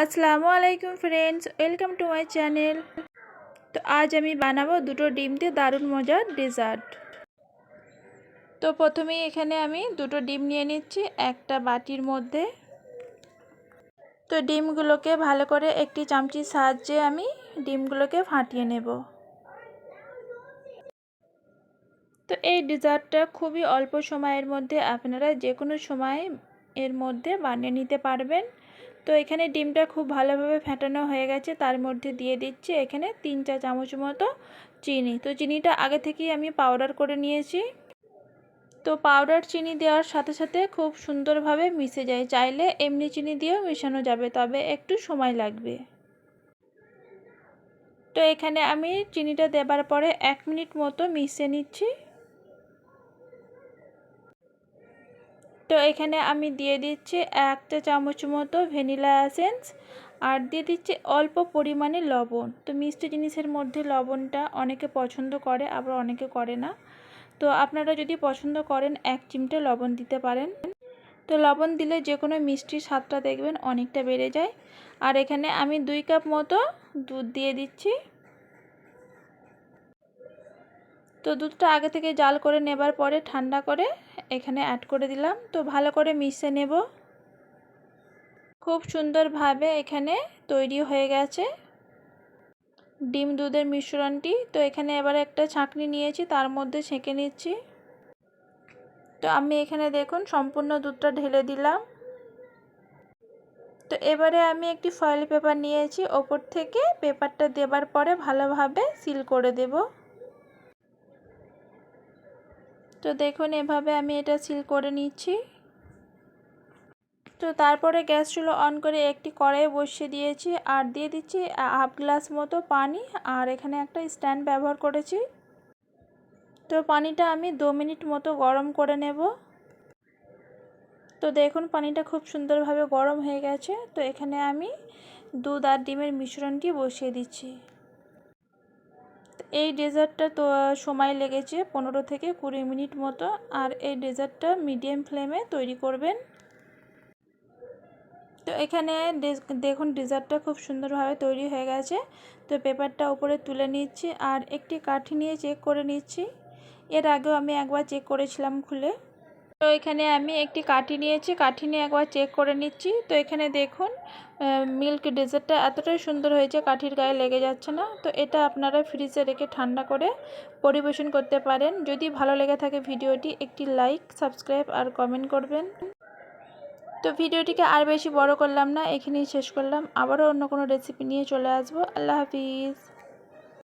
আসসালামু আলাইকুম friends welcome to my channel তো আজ আমি বানাবো দুটো ডিম দিয়ে দারুণ মজার ডেজার্ট তো প্রথমেই এখানে আমি দুটো ডিম নিয়ে নিচ্ছি, একটা বাটির মধ্যে। তো ডিমগুলোকে ভালো করে একটি চামচির সাহায্যে আমি ডিমগুলোকে ফাটিয়ে নেব। তো এই ডেজার্টটা খুবই অল্প সময়ের মধ্যে আপনারা যে কোনো সময় এর মধ্যে বানিয়ে নিতে পারবেন। তো এখানে ডিমটা খুব ভালোভাবে ফেটানো হয়ে গেছে। তার মধ্যে দিয়ে দিচ্ছি এখানে তিন চা চামচ মতো চিনি। তো চিনিটা আগে থেকেই আমি পাউডার করে নিয়েছি। তো পাউডার চিনি দেওয়ার সাথে সাথে খুব সুন্দরভাবে মিশে যায়। চাইলে এমনি চিনি দিয়েও মেশানো যাবে, তবে একটু সময় লাগবে। তো এখানে আমি চিনিটা দেবার পরে এক মিনিট মতো মিশিয়ে নিচ্ছি। তো এখানে আমি দিয়ে দিচ্ছি এক চা চামচ মতো ভ্যানিলা অ্যাসেন্স আর দিয়ে দিচ্ছি অল্প পরিমাণে লবণ। তো মিষ্টি জিনিসের মধ্যে লবণটা অনেকে পছন্দ করে, আবার অনেকে করে না। তো আপনারা যদি পছন্দ করেন, এক চিমটে লবণ দিতে পারেন। তো লবণ দিলে যে কোনো মিষ্টির স্বাদটা দেখবেন অনেকটা বেড়ে যায়। আর এখানে আমি দুই কাপ মতো দুধ দিয়ে দিচ্ছি। তো দুধটা আগে থেকে জাল করে নেবার পরে ঠান্ডা করে এখানে অ্যাড করে দিলাম। তো ভালো করে মিশে নেব। খুব সুন্দরভাবে এখানে তৈরি হয়ে গেছে। ডিম দুধের মিশ্রণটি। তো এখানে এবারে একটা ছাঁকনি নিয়েছি, তার মধ্যে ছেঁকে নিচ্ছি। তো আমি এখানে দেখুন, সম্পূর্ণ দুধটা ঢেলে দিলাম। তো এবারে আমি একটি ফয়েল পেপার নিয়েছি। ওপর থেকে পেপারটা দেবার পরে ভালোভাবে সিল করে দেবো। তো দেখুন, এভাবে আমি এটা সিল করে নিচ্ছি। তো তারপরে গ্যাস চুলো অন করে একটি কড়াই বসিয়ে দিয়েছি আর দিয়ে দিচ্ছি হাফ গ্লাস মতো পানি আর এখানে একটা স্ট্যান্ড ব্যবহার করেছি। তো পানিটা আমি দু মিনিট মতো গরম করে নেব। তো দেখুন, পানিটা খুব সুন্দরভাবে গরম হয়ে গেছে। তো এখানে আমি দুধ আর ডিমের মিশ্রণটি বসিয়ে দিচ্ছি। এই ডেজার্টটা তো সময় লেগেছে পনেরো থেকে কুড়ি মিনিট মতো। আর এই ডেজার্টটা মিডিয়াম ফ্লেমে তৈরি করবেন। তো এখানে দেখুন ডেজার্টটা খুব সুন্দরভাবে তৈরি হয়ে গেছে। তো পেপারটা উপরে তুলে নিচ্ছি আর একটি কাঠি নিয়ে চেক করে নিচ্ছি। এর আগেও আমি একবার চেক করেছিলাম খুলে। তো এখানে আমি একটি কাঠি নিয়েছি, কাঠি নিয়ে একবার চেক করে নিচ্ছি। তো এখানে দেখুন মিল্ক ডেজার্টটা এতটাই সুন্দর হয়েছে, কাঠির গায়ে লেগে যাচ্ছে না। তো এটা আপনারা ফ্রিজে রেখে ঠান্ডা করে পরিবেশন করতে পারেন। যদি ভালো লেগে থাকে ভিডিওটি, একটি লাইক সাবস্ক্রাইব আর কমেন্ট করবেন। তো ভিডিওটিকে আর বেশি বড় করলাম না, এখানেই শেষ করলাম। আবারও অন্য কোনো রেসিপি নিয়ে চলে আসব। আল্লাহ হাফিজ।